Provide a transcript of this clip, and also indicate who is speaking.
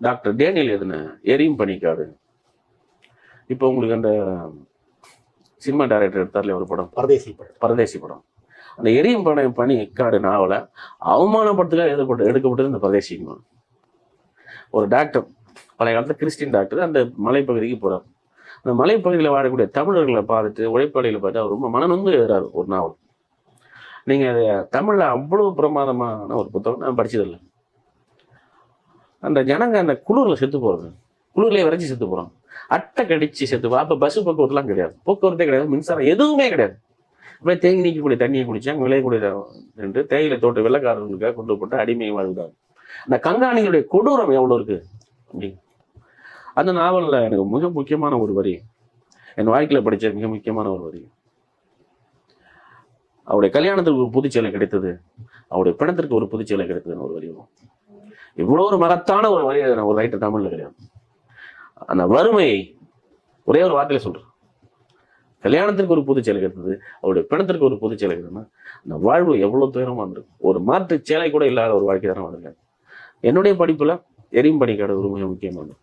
Speaker 1: Doctor Daniel எதுன எரியும் பனிக்காடு இப்போ உங்களுக்கு அந்த சினிமா டைரக்டர் எடுத்தார்ல ஒரு படம்?
Speaker 2: பரதேசி படம்.
Speaker 1: பரதேசி படம். அந்த எரியும் பனை பனி காடு நாவலை அவமானப்படுத்துக்காக எழுதப்பட்டு எடுக்கப்பட்டது இந்த பரதேசிங்க ஒரு டாக்டர் பழைய காலத்துல கிறிஸ்டின் டாக்டர் அந்த மலைப்பகுதிக்கு போறார். அந்த மலைப்பகுதியில் வாழக்கூடிய தமிழர்களை பார்த்துட்டு உழைப்பாளிகளை பார்த்து அவர் ரொம்ப மனநொந்து எழுதுறாரு ஒரு நாவல். நீங்க அதை தமிழ்ல அவ்வளவு பிரமாதமான ஒரு புத்தகம் நான் படிச்சதில்லை. அந்த ஜனங்க அந்த குளிரில் செத்து போகிறது குளிர்லேயே விரைச்சி செத்து போகிறாங்க அட்டை கடிச்சு செத்து போ- அப்போ பஸ் போக்குவரத்துலாம் கிடையாது. போக்குவரத்தே கிடையாது மின்சாரம் எதுவுமே கிடையாது. அப்படியே தேங்கி நீக்கக்கூடிய தண்ணியை குடிச்சாங்க விளையக்கூடிய என்று தேயிலை தோட்ட வெள்ளக்காரர்களுக்காக கொண்டு போட்டு அடிமை வாழ்ந்தாங்க அந்த கங்காணிகளுடைய கொடூரம் எவ்வளோ இருக்கு? அப்படி. அந்த நாவலில் எனக்கு மிக முக்கியமான ஒரு வரி. என் வாழ்க்கையில் படித்த மிக முக்கியமான ஒரு வரி. அவருடைய கல்யாணத்துக்கு ஒரு புதுச்சேலை கிடைத்தது. அவருடைய பிணத்திற்கு ஒரு புதுச்சேலை கிடைத்ததுன்னு ஒரு வரி வரும். இவ்வளவு ஒரு மகத்தான ஒரு வரி எழுதின ஒரு ரைட்டர் தமிழ்ல கிடையாது அந்த வறுமையை ஒரே ஒரு வார்த்தையில சொல்றேன். கல்யாணத்திற்கு ஒரு புதுச்சேலை கிடைத்தது அவருடைய பிணத்திற்கு ஒரு புதுச்சேலை கிடைத்ததுன்னா அந்த வாழ்வு எவ்வளவு துயரமா இருந்திருக்கும் ஒரு மாற்று சேலை கூட இல்லாத ஒரு வாழ்க்கை தானே வந்திருக்காங்க என்னுடைய படிப்புல எரியும் பணிக்காடு ஒரு மிக முக்கியமானது.